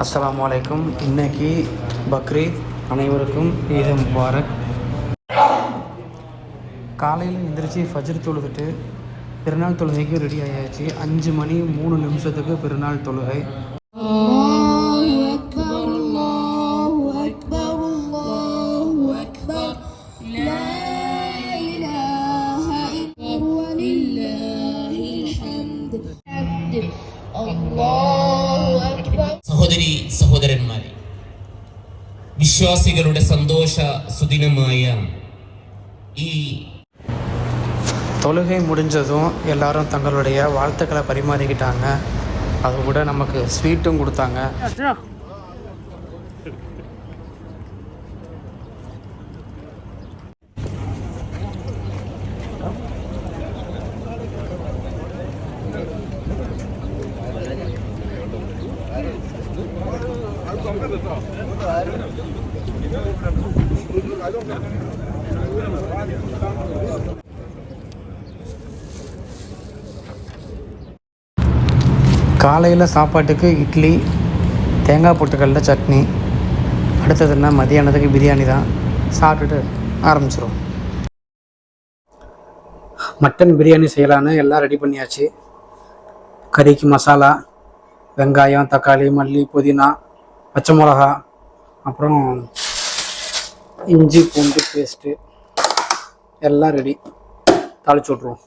அஸ்லாம் வலைக்கும் இன்னைக்கு பக்ரீத் அனைவருக்கும் ஈது முபாரக். காலையில் எந்திரிச்சு ஃபஜர் தொழுதுட்டு பெருநாள் தொழுகைக்கு ரெடி ஆகியாச்சு அஞ்சு மணி மூணு நிமிஷத்துக்கு பெருநாள் தொழுகை. സഹോദരന്മാരെ വിശ്വാസികളുടെ സന്തോഷ സുദിനമായ ഈ தொழுகை முடிஞ்சதும் எல்லாரும் தங்களுடைய வாழ்த்துக்களை பரிமாறிக்கிட்டாங்க அது கூட நமக்கு ஸ்வீட்டும் கொடுத்தாங்க காலையில் சாப்பாட்டுக்கு இட்லி தேங்காய் பொட்டுக்கல்ல சட்னி. அடுத்தது என்ன? மதியானத்துக்கு பிரியாணி தான். சாப்பிட்டுட்டு ஆரம்பிச்சிடும் மட்டன் பிரியாணி செய்யலான்னு எல்லாம் ரெடி பண்ணியாச்சு. கறிக்கு மசாலா வெங்காயம் தக்காளி மல்லி புதினா பச்சை மிளகா அப்புறம் இஞ்சி பூண்டு பேஸ்ட்டு எல்லாம் ரெடி தாளிச்சு விட்ருவோம்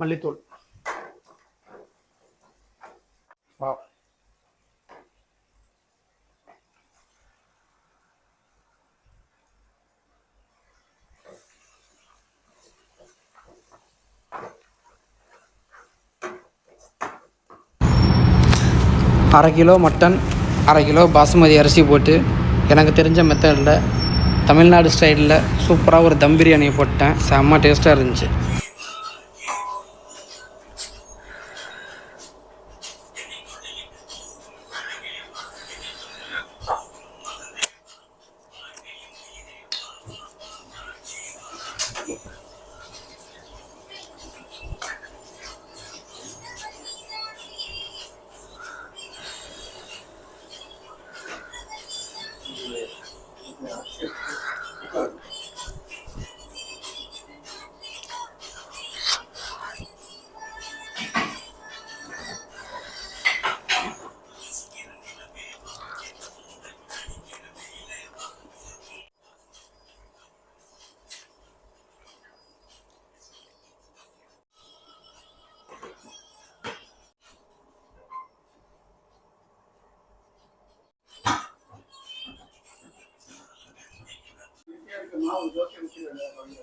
மல்லித்தூள். வா அரை கிலோ மட்டன் அரை கிலோ பாசுமதி அரிசி போட்டு எனக்கு தெரிஞ்ச மெத்தடில் தமிழ்நாடு ஸ்டைலில் சூப்பராக ஒரு தம் பிரியாணி போட்டேன். செம்ம டேஸ்ட்டாக இருந்துச்சு. 那我们昨天去的那个夜